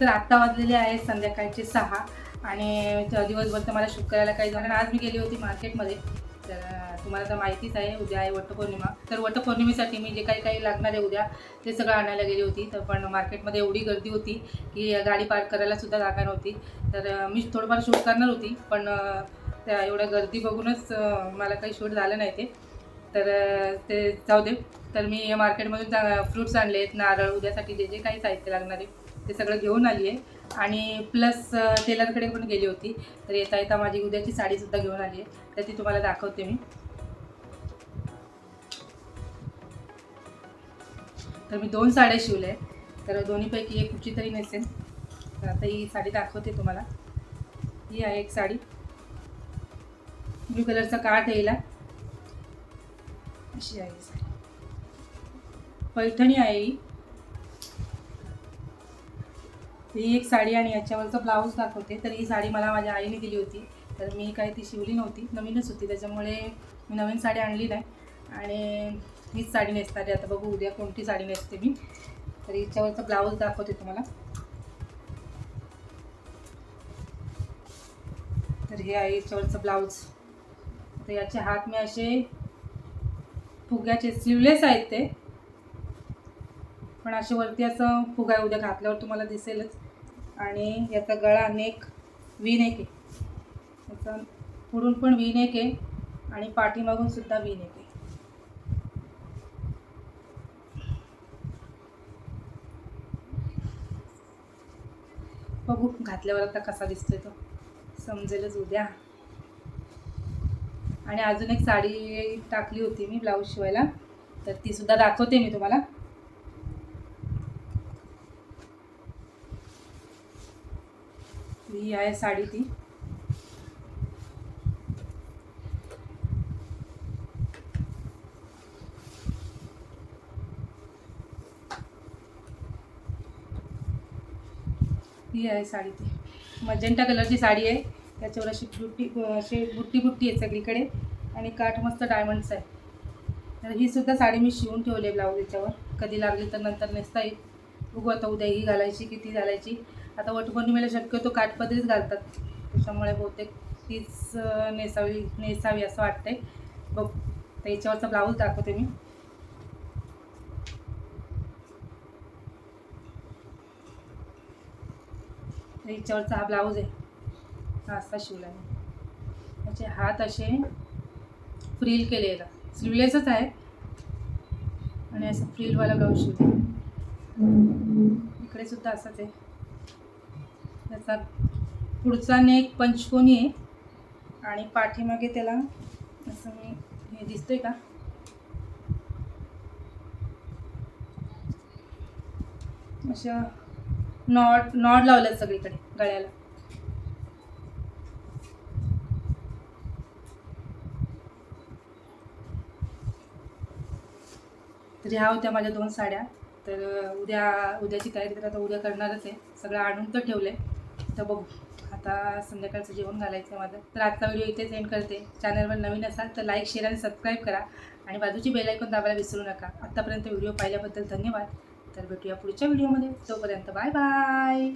तर आत्ता वाजलेले आहे संध्याकाळचे सहा. आणि दिवसभर तर मला शूट करायला काही झालं आज मी गेली होती मार्केटमध्ये. तर तुम्हाला तर माहितीच आहे उद्या आहे वटपौर्णिमा. तर वटपौर्णिमेसाठी मी जे काही काही लागणार आहे उद्या ते सगळं आणायला गेली होती. तर पण मार्केटमध्ये एवढी गर्दी होती की गाडी पार्क करायला सुद्धा जागा नव्हती. तर मी थोडंफार शूट करणार होती. पण त्या एवढ्या गर्दी बघूनच मला काही शूट झालं नाही ते. तर ते जाऊ दे. तर मी मार्केटमधून फ्रुट्स आणले आहेत नारळ उद्यासाठी जे जे काही साहित्य लागणार आहे ते सगळं घेऊन आली आहे आणि प्लस टेलरकडे पण गेली होती. तर येता येता माझी उद्याची साडीसुद्धा घेऊन आली आहे तर ती तुम्हाला दाखवते मी. तर मी दोन साड्या शिवल्या आहेत. तर दोन्हीपैकी एक कुठची तरी नसेल तर आता ही साडी दाखवते तुम्हाला. ही आहे एक साडी. ब्ल्यू कलरचा काठ येईल अशी आहे साडी. पैठणी आहे ही. ही एक साडी आणि याच्यावरचं ब्लाऊज दाखवते तर ही साडी मला माझ्या आईने दिली होती. तर मी काही ती शिवली नव्हती नवीनच होती त्याच्यामुळे मी नवीन साडी आणली नाही. आणि हीच साडी नेसणारी आता बघू उद्या कोणती साडी नेसते मी. तर हिच्यावरचं ब्लाऊज दाखवते तुम्हाला. तर हे आहे याच्यावरचं ब्लाऊज. तर याचे हात मी असे फुग्याचे स्लीवलेस आहेत ते. पण असे वरती असं फुगा उद्या घातल्यावर तुम्हाला दिसेलच. आणि याचा गळा नेक वी नेक आहे. याचा पुढून पण वी नेक आहे आणि पाठीमागून सुद्धा वी नेक आहे. बघू घातल्यावर आता कसा दिसतोय तो. समजेलच उद्या. आणि अजून एक साडी टाकली होती मी ब्लाऊज शिवायला. तर ती सुद्धा दाखवते मी तुम्हाला. ही आहे साडी ती. ही आहे साडी ती. मजेंटा कलरची साडी आहे. त्याच्यावर अशी बुट्टी अशी बुट्टी बुट्टी आहे सगळीकडे. आणि काठ मस्त डायमंड्स आहे. तर ही सुद्धा साडी मी शिवून ठेवली आहे ब्लाऊज याच्यावर. कधी लागली तर नंतर नेसता येईल. बघू आता उद्या ही घालायची किती घालायची. आता वटपौर्णिमेला शक्यतो काठपदरीच घालतात. त्याच्यामुळे बहुतेक तीच नेसावी नेसावी असं वाटतंय. बघ त्याच्यावरचा ब्लाऊज दाखवते मी. याच्यावरचा हा ब्लाऊज आहे. हा असा शिवला मी त्याचे हात असे फ्रील केलेला स्लीवलेसच आहे आणि असं फ्रीलवाला ब्लाऊज शिवला इकडे सुद्धा असंच आहे. त्याचा पुढचा नेक पंचकोनी आहे. आणि पाठीमागे त्याला असं मी हे दिसतोय का? अशा नॉट नॉड लावलं सगळीकडे गळ्याला. तर ह्या होत्या माझ्या दोन साड्या. तर उद्या उद्याची तयारी तर आता उद्या करणारच आहे. सगळं आणून तर ठेवलं आहे तर बघू. आता संध्याकाळचं जेवण घालायचं आहे माझं. तर आजचा व्हिडिओ इथेच एंड करते. चॅनलवर नवीन असाल तर लाईक शेअर आणि सबस्क्राईब करा. आणि बाजूची बेल आयकॉन दाबायला विसरू नका. आत्तापर्यंत व्हिडिओ पाहिल्याबद्दल धन्यवाद. तर भेटूया पुढच्या व्हिडिओमध्ये. तोपर्यंत बाय बाय